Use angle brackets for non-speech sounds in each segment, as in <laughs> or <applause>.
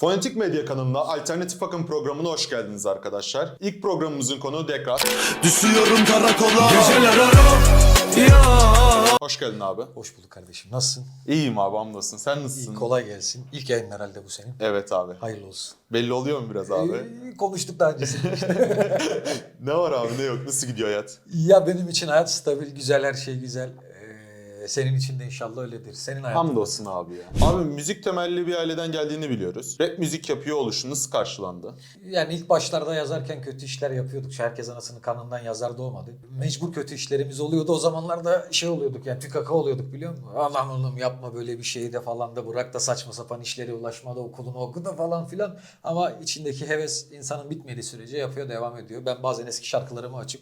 Fonetik Medya kanalına Alternatif Akım programına hoş geldiniz arkadaşlar. İlk programımızın konuğu Dekrat. Düşüyorum karakola Geceler ya Hoş geldin abi. Hoş bulduk kardeşim. Nasılsın? İyiyim abi hamdolsun. Sen İyi, nasılsın? kolay gelsin. İlk yayın herhalde bu senin. Evet abi. Hayırlı olsun. Belli oluyor mu biraz abi? Ee, konuştuk daha öncesinde işte. <laughs> ne var abi ne yok? Nasıl gidiyor hayat? ya benim için hayat stabil, güzel, her şey güzel. Ee, senin için de inşallah öyledir. Senin hayatın. Hamdolsun abi ya. Abi müzik temelli bir aileden geldiğini biliyoruz. Rap müzik yapıyor oluşun nasıl karşılandı? Yani ilk başlarda yazarken kötü işler yapıyorduk. Herkes anasının kanından yazar doğmadı. Mecbur kötü işlerimiz oluyordu. O zamanlarda şey oluyorduk yani tükaka oluyorduk biliyor musun? Aman oğlum yapma böyle bir şeyi de falan da bırak da saçma sapan işlere ulaşma da okulunu oku da falan filan. Ama içindeki heves insanın bitmediği sürece yapıyor devam ediyor. Ben bazen eski şarkılarımı açıp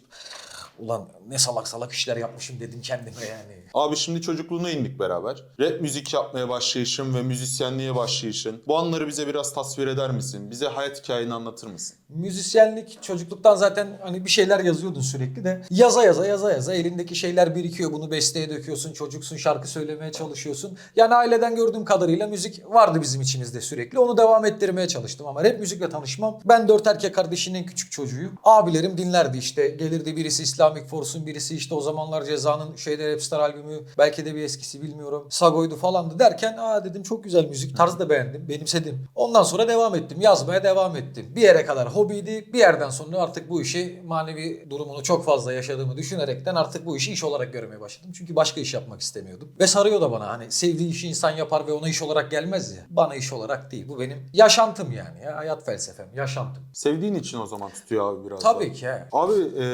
ulan ne salak salak işler yapmışım dedim kendime yani. Abi şimdi çocukluğuna indik beraber. Rap müzik yapmaya başlayışın ve müzisyenliğe başlayışın. Bu anları bize biraz tasvir eder misin? Bize hayat hikayeni anlatır mısın? Müzisyenlik çocukluktan zaten hani bir şeyler yazıyordun sürekli de yaza yaza yaza yaza elindeki şeyler birikiyor bunu besteye döküyorsun çocuksun şarkı söylemeye çalışıyorsun. Yani aileden gördüğüm kadarıyla müzik vardı bizim içimizde sürekli onu devam ettirmeye çalıştım ama rap müzikle tanışmam ben dört erkek kardeşinin küçük çocuğuyum. Abilerim dinlerdi işte gelirdi birisi Islamic Force'un birisi işte o zamanlar Ceza'nın şeyde Rapstar albümü belki de bir eskisi bilmiyorum Sagoydu falandı derken aa dedim çok güzel müzik tarzı da beğendim benimsedim. Ondan sonra devam ettim yazmaya devam ettim. Bir yere kadar hobiydi bir yerden sonra artık bu işi manevi durumunu çok fazla yaşadığımı düşünerekten artık bu işi iş olarak görmeye başladım. Çünkü başka iş yapmak istemiyordum. Ve sarıyor da bana hani sevdiği işi insan yapar ve ona iş olarak gelmez ya. Bana iş olarak değil bu benim yaşantım yani ya hayat felsefem yaşantım. Sevdiğin için o zaman tutuyor abi biraz. Tabii ki. he. Abi e,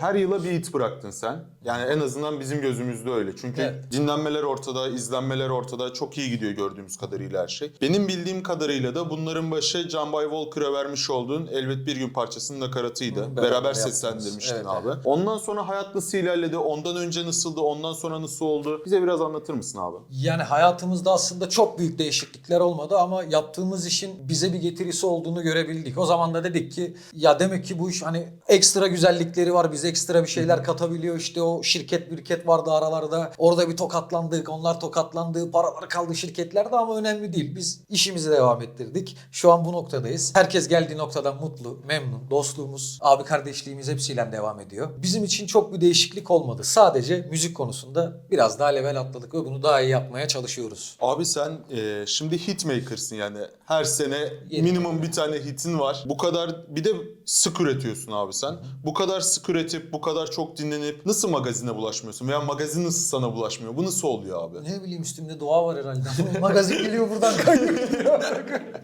her yıla bir hit bıraktın sen. Yani en azından bizim gözümüzde öyle. Çünkü Evet. dinlenmeler ortada, izlenmeler ortada. Çok iyi gidiyor gördüğümüz kadarıyla her şey. Benim bildiğim kadarıyla da bunların başı Can Bay Walker'a vermiş olduğun Elbet Bir Gün parçasının nakaratıydı. Beraber beraber seslendirmiştin yaptığımız. abi. Evet, evet. Ondan sonra hayat nasıl ilerledi? Ondan önce nasıldı? Ondan sonra nasıl oldu? Bize biraz anlatır mısın abi? Yani hayatımızda aslında çok büyük değişiklikler olmadı ama yaptığımız işin bize bir getirisi olduğunu görebildik. O zaman da dedik ki ya demek ki bu iş hani ekstra güzellikleri var. Bize ekstra bir şeyler katabiliyor. İşte o şirket birket vardı aralarda. Orada bir tokatlandık. Onlar tokatlandı. Paralar kaldı şirketlerde ama önemli değil. Biz işimizi devam ettirdik. Şu an bu noktadayız. Herkes geldiği noktadan mutlu, memnun. Dostluğumuz, abi kardeşliğimiz hepsiyle devam ediyor. Bizim için çok bir değişiklik olmadı. Sadece müzik konusunda biraz daha level atladık ve bunu daha iyi yapmaya çalışıyoruz. Abi sen e, şimdi hitmaker'sın yani. Her sene Yeni. minimum bir tane hitin var. Bu kadar bir de sık üretiyorsun abi sen. Bu kadar sık üretip bu kadar çok dinlenip nasıl magazine bulaşmıyorsun? Veya magazin nasıl sana bulaşmıyor? Bu nasıl oluyor abi? Ne bileyim üstümde doğa var herhalde. <laughs> Magazin geliyor buradan <laughs> kayıyor.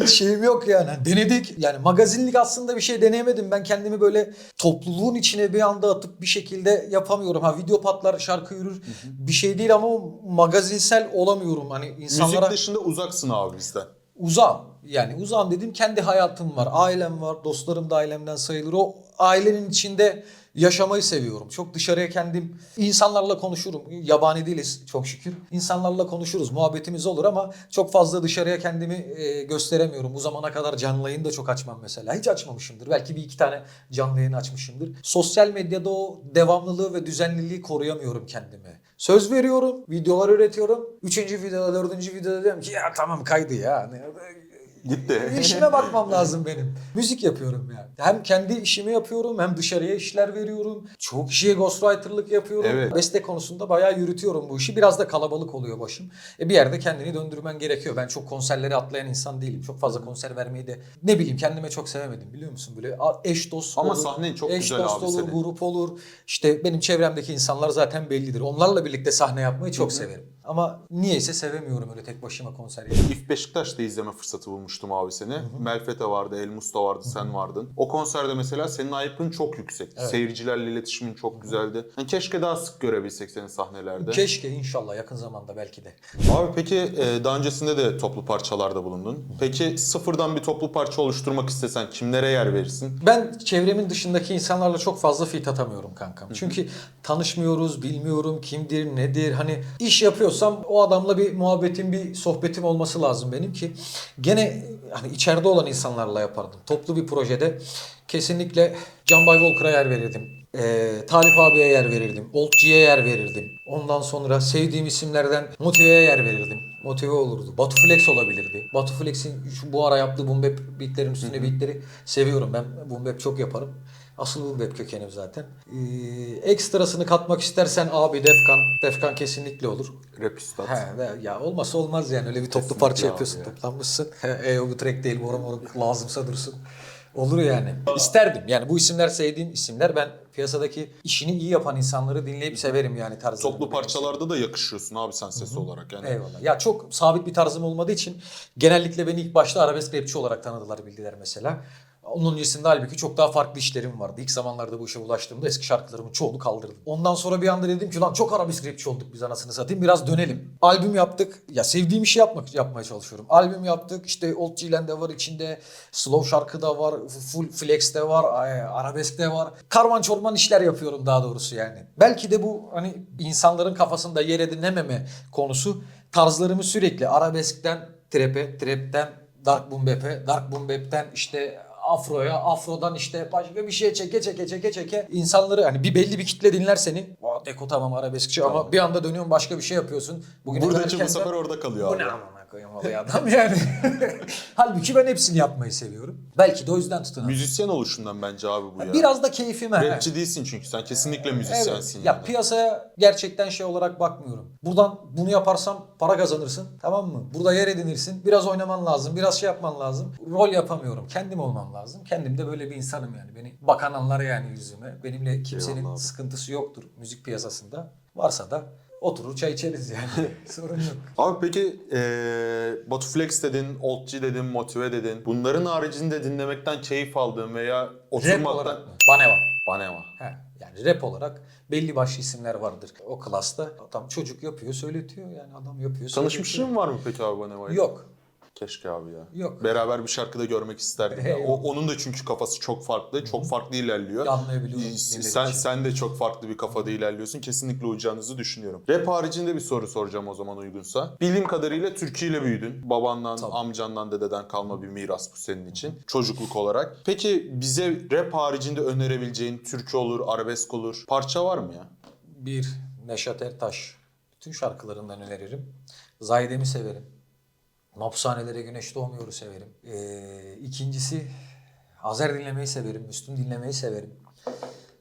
Hiç şeyim yok yani. Denedik. Yani magazinlik aslında bir şey deneyemedim. Ben kendimi böyle topluluğun içine bir anda atıp bir şekilde yapamıyorum. Ha video patlar, şarkı yürür. Bir şey değil ama magazinsel olamıyorum. Hani insanlara Müzik dışında uzaksın abi bizden. uzağım. Yani uzağım dedim kendi hayatım var. Ailem var. Dostlarım da ailemden sayılır. O ailenin içinde yaşamayı seviyorum. Çok dışarıya kendim insanlarla konuşurum. Yabani değiliz çok şükür. İnsanlarla konuşuruz. Muhabbetimiz olur ama çok fazla dışarıya kendimi e, gösteremiyorum. Bu zamana kadar canlı yayın da çok açmam mesela. Hiç açmamışımdır. Belki bir iki tane canlı yayın açmışımdır. Sosyal medyada o devamlılığı ve düzenliliği koruyamıyorum kendime. Söz veriyorum, videolar üretiyorum. Üçüncü videoda, dördüncü videoda diyorum ki ya tamam kaydı ya. Gitti. İşime bakmam lazım benim. Müzik yapıyorum yani. Hem kendi işimi yapıyorum hem dışarıya işler veriyorum. Çok kişiye ghostwriter'lık yapıyorum. Evet. Beste konusunda bayağı yürütüyorum bu işi. Biraz da kalabalık oluyor başım. E bir yerde kendini döndürmen gerekiyor. Ben çok konserleri atlayan insan değilim. Çok fazla konser vermeyi de ne bileyim kendime çok sevemedim biliyor musun? Böyle eş dost Ama olur. sahnen çok eş güzel dost abi olur, senin. grup olur. İşte benim çevremdeki insanlar zaten bellidir. Onlarla birlikte sahne yapmayı çok severim. Ama niyeyse sevemiyorum öyle tek başıma konser yapmayı. İF Beşiktaş'ta izleme fırsatı bulmuştum abi seni. Melfete vardı, Elmus da vardı, sen vardın. O konserde mesela senin ayıpın çok yüksek. Evet. Seyircilerle iletişimin çok güzeldi. Hani keşke daha sık görebilsek seni sahnelerde. Keşke inşallah yakın zamanda belki de. Abi peki e, daha öncesinde de toplu parçalarda bulundun. Peki sıfırdan bir toplu parça oluşturmak istesen kimlere yer verirsin? Ben çevremin dışındaki insanlarla çok fazla fit atamıyorum kankam. Çünkü tanışmıyoruz, bilmiyorum kimdir, nedir. Hani iş yapıyorsam o adamla bir muhabbetim, bir sohbetim olması lazım benim ki gene hani içeride olan insanlarla yapardım. Toplu bir projede kesinlikle Can Bay Volker'a yer verirdim. Ee, Talip abiye yer verirdim. Old G'ye yer verirdim. Ondan sonra sevdiğim isimlerden Motive'ye yer verirdim. motive olurdu. Batu Flex olabilirdi. Batu Flex'in şu bu ara yaptığı boom bap beatlerin üstüne beatleri seviyorum. Ben boom bap çok yaparım. Asıl boom bap kökenim zaten. Ee, ekstrasını katmak istersen abi Defkan. Defkan kesinlikle olur. Rap üstad. He, ya olmazsa olmaz yani öyle bir toplu Kesinlikle parça yapıyorsun ya. toplanmışsın. He, e o bu track değil morum morum lazımsa dursun. Olur yani. İsterdim yani bu isimler sevdiğim isimler ben piyasadaki işini iyi yapan insanları dinleyip severim yani tarzlarını. Toplu parçalarda da yakışıyorsun abi sen ses olarak yani. Eyvallah. Ya çok sabit bir tarzım olmadığı için genellikle beni ilk başta arabesk rapçi olarak tanıdılar bildiler mesela. Onun öncesinde halbuki çok daha farklı işlerim vardı. İlk zamanlarda bu işe ulaştığımda eski şarkılarımın çoğunu kaldırdım. Ondan sonra bir anda dedim ki lan çok arabesk rapçi olduk biz anasını satayım biraz dönelim. Albüm yaptık. Ya sevdiğim işi yapmak yapmaya çalışıyorum. Albüm yaptık. İşte Old Chilen de var içinde. Slow şarkı da var. Full flex de var. e, Arabesk de var. Karman çorman işler yapıyorum daha doğrusu yani. Belki de bu hani insanların kafasında yer edinememe konusu tarzlarımı sürekli arabeskten trap'e, trap'ten dark boom bap'e, dark boom bap'ten işte afroya, afrodan işte başka bir şeye çeke çeke çeke çeke insanları hani bir belli bir kitle dinler seni. "Aa, Deko tamam arabeskçi ama bir anda dönüyorsun başka bir şey yapıyorsun. Kadar Buradaki bu sefer orada kalıyor bu abi. ne amına koyayım oluyor adam yani. <laughs> Halbuki ben hepsini yapmayı seviyorum. Belki de o yüzden tutunan. Müzisyen oluşundan bence abi bu ya. Biraz da keyfime. Rapçi değilsin çünkü sen kesinlikle müzisyensin Evet. Ya yani. piyasaya gerçekten şey olarak bakmıyorum. Buradan bunu yaparsam para kazanırsın. Tamam mı? Burada yer edinirsin. Biraz oynaman lazım. Biraz şey yapman lazım. Rol yapamıyorum. Kendim olmam lazım. Kendim de böyle bir insanım yani. Beni bakan anlar yani yüzüme. Benimle kimsenin Eyvallah sıkıntısı yoktur müzik piyasasında. Varsa da oturur çay içeriz yani. <laughs> Sorun yok. Abi peki eee Batu Flex dedin, G dedin, Motive dedin. Bunların haricinde dinlemekten keyif aldığın veya Rap oturmaktan... olarak mı? Baneva. Banema. He, yani rap olarak belli başlı isimler vardır o klasta. Adam çocuk yapıyor, söyletiyor yani adam yapıyor. Tanışmışlığın var mı peki abi Banema'yla? Yok. Keşke abi ya. Yok. Beraber bir şarkıda görmek isterdim. ya. O, onun da çünkü kafası çok farklı, çok farklı ilerliyor. Anlayabiliyorum, Sen için. sen de çok farklı bir kafada ilerliyorsun. Kesinlikle uyacağınızı düşünüyorum. Rap haricinde bir soru soracağım o zaman uygunsa. Bildiğim kadarıyla Türkiye ile büyüdün. Babandan, Tabii. amcandan, dededen kalma bir miras bu senin için. Çocukluk olarak. Peki bize rap haricinde önerebileceğin türkü olur, arabesk olur. Parça var mı ya? Bir Neşet Ertaş. Bütün şarkılarından öneririm. Zahidem'i severim. Mapushanelere Güneş Doğmuyor'u severim. Ee, ikincisi Azer dinlemeyi severim. Müslüm dinlemeyi severim.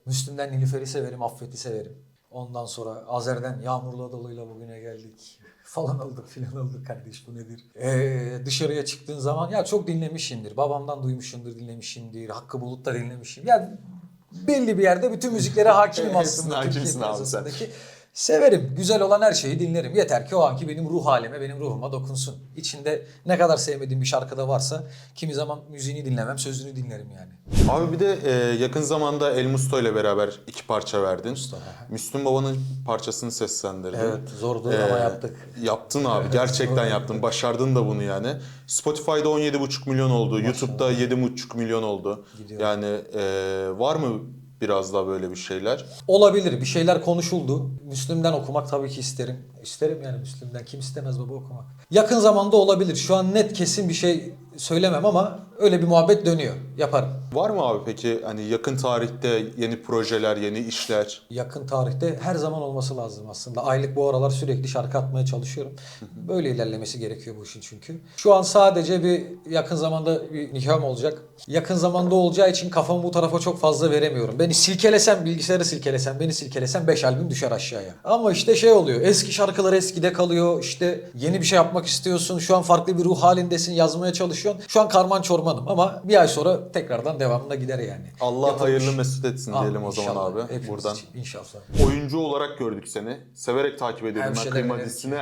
Müslüm'den Nilüfer'i severim. Affet'i severim. Ondan sonra Azer'den Yağmurlu Adalı'yla bugüne geldik <laughs> falan olduk filan olduk kardeş bu nedir? Ee, dışarıya çıktığın zaman ya çok dinlemişimdir. Babamdan duymuşumdur dinlemişimdir. Hakkı Bulut'ta dinlemişim. Ya belli bir yerde bütün müziklere hakimim <laughs> Hepsine aslında. hakimsin abi sen. Severim. Güzel olan her şeyi dinlerim. Yeter ki o anki benim ruh halime, benim ruhuma dokunsun. İçinde ne kadar sevmediğim bir şarkıda varsa kimi zaman müziğini dinlemem, sözünü dinlerim yani. Abi bir de e, yakın zamanda El Musto ile beraber iki parça verdin. Musto. Müslüm Baba'nın parçasını seslendirdin. Evet, zordu Ee, ama yaptık. Yaptın abi. Gerçekten yaptın. Başardın da bunu yani. Spotify'da 17,5 milyon oldu. YouTube'da 7,5 milyon oldu. Gidiyor. Yani e, var mı biraz daha böyle bir şeyler? Olabilir. Bir şeyler konuşuldu. Müslüm'den okumak tabii ki isterim. İsterim yani Müslüm'den. Kim istemez baba okumak. Yakın zamanda olabilir. Şu an net kesin bir şey söylemem ama öyle bir muhabbet dönüyor. Yaparım. Var mı abi peki hani yakın tarihte yeni projeler, yeni işler? yakın tarihte her zaman olması lazım aslında. Aylık bu aralar sürekli şarkı atmaya çalışıyorum. Böyle ilerlemesi gerekiyor bu işin çünkü. Şu an sadece bir yakın zamanda bir nikahım olacak. Yakın zamanda olacağı için kafamı bu tarafa çok fazla veremiyorum. Beni silkelesem, bilgisayarı silkelesem, beni silkelesem 5 albüm düşer aşağıya. Ama işte şey oluyor. Eski şarkılar eskide kalıyor. İşte yeni bir şey yapmak istiyorsun. Şu an farklı bir ruh halindesin. Yazmaya çalışıyorsun. Şu an karman çormanım ama bir ay sonra tekrardan devamında gider yani. Allah Yapılmış. hayırlı mesut etsin Amin, diyelim o zaman inşallah. abi. Hepimiz Buradan için inşallah. oyuncu olarak gördük seni. Severek takip ediyorum ben Kıyma evet. dizisini. <laughs>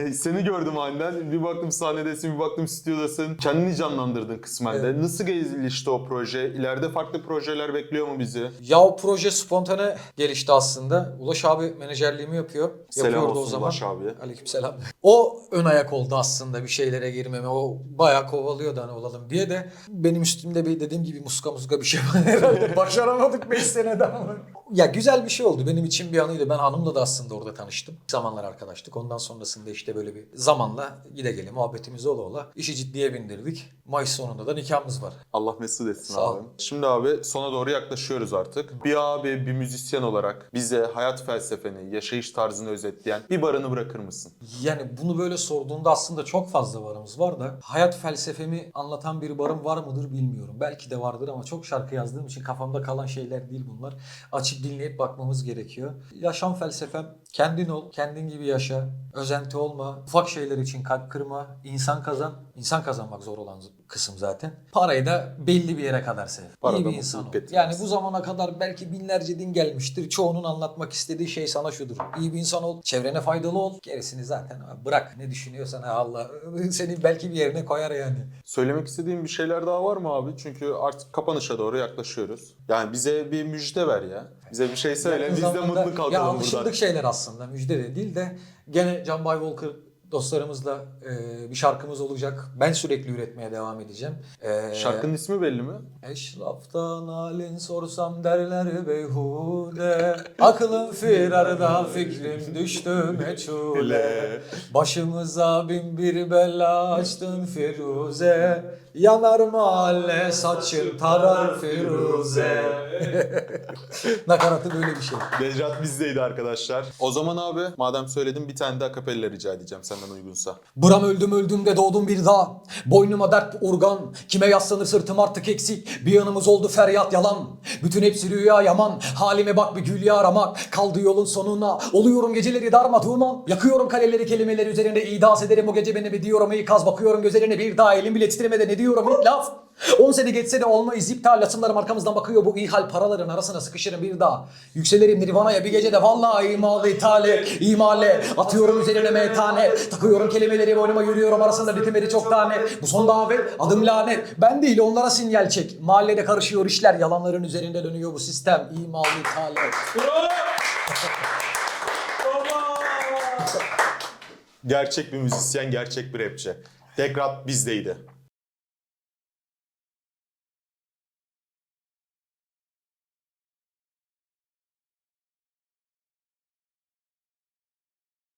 E, seni gördüm aniden. Bir baktım sahnedesin, bir baktım stüdyodasın. Kendini canlandırdın kısmen de. Nasıl gelişti o proje? İleride farklı projeler bekliyor mu bizi? Ya o proje spontane gelişti aslında. Ulaş abi menajerliğimi yapıyor. Selam Yapıyordu olsun o zaman. Ulaş abiye. Aleykümselam. O ön ayak oldu aslında bir şeylere girmeme. O bayağı kovalıyor. oluyordu hani olalım diye de benim üstümde bir dediğim gibi muska muska bir şey var herhalde. Başaramadık 5 senede ama. Ya güzel bir şey oldu. Benim için bir anıydı. Ben hanımla da aslında orada tanıştım. Bir zamanlar arkadaştık. Ondan sonrasında işte böyle bir zamanla gide gele muhabbetimiz ola ola işi ciddiye bindirdik. Mayıs sonunda da nikahımız var. Allah mesut etsin Sağ ol. abi. Şimdi abi sona doğru yaklaşıyoruz artık. Bir abi, bir müzisyen olarak bize hayat felsefeni, yaşayış tarzını özetleyen bir barını bırakır mısın? Yani bunu böyle sorduğunda aslında çok fazla varımız var da hayat felsefemi anlatan bir barım var mıdır bilmiyorum. Belki de vardır ama çok şarkı yazdığım için kafamda kalan şeyler değil bunlar. Açıp dinleyip bakmamız gerekiyor. Yaşam felsefem kendin ol, kendin gibi yaşa, özenti olma, ufak şeyler için kalp kırma, insan kazan. İnsan kazanmak zor olan kısım zaten. Parayı da belli bir yere kadar sev. Para İyi bir insan ol. getirmez. Yani bu zamana kadar belki binlerce din gelmiştir. Çoğunun anlatmak istediği şey sana şudur. İyi bir insan ol, çevrene faydalı ol. Gerisini zaten bırak. Ne düşünüyorsan Allah <laughs> seni belki bir yerine koyar yani. Söylemek istediğin bir şeyler daha var mı abi? Çünkü artık kapanışa doğru yaklaşıyoruz. Yani bize bir müjde ver ya. Bize bir şey söyle. Yakın Biz de zamanda- mutlu Ya kalkalım alışıldık buradan. şeyler aslında. Müjde de değil de gene Can Bay Walker dostlarımızla e, bir şarkımız olacak. Ben sürekli üretmeye devam edeceğim. E, Şarkının ismi belli mi? Eşraftan halin sorsam derler beyhude Aklım firarda fikrim düştü meçhule Başımıza bin bir bela açtın Firuze Yanar mahalle saçın tarar Firuze <laughs> Nakaratı böyle bir şey. Necrat bizdeydi arkadaşlar. O zaman abi madem söyledim bir tane de akapella rica edeceğim senden uygunsa. Buram öldüm öldüm de doğdum bir daha. Boynuma dert urgan. Kime yaslanır sırtım artık eksik. Bir yanımız oldu feryat yalan. Bütün hepsi rüya yaman. Halime bak bir gül aramak. Kaldı yolun sonuna. Oluyorum geceleri darma duman. Yakıyorum kaleleri kelimeler üzerinde idas ederim o gece beni bir diyorum ikaz. Bakıyorum gözlerine bir daha elim bile titremede ne diyorum ilk laf. 10 sene geçse de olmayız. İptal. Atımlarım arkamızdan bakıyor. Bu ihal paraların arasına sıkışırım bir daha. Yükselirim nirvanaya bir gecede. Vallahi imalı ithale imale. Atıyorum üzerine metane takıyorum kelimeleri boynuma yürüyorum. Arasında bitimleri çok tane. Bu son davet adım lanet. Ben değil onlara sinyal çek. Mahallede karışıyor işler. Yalanların üzerinde dönüyor bu sistem. İmalı ithale. Gerçek bir müzisyen, gerçek bir rapçi. Dekrat bizdeydi.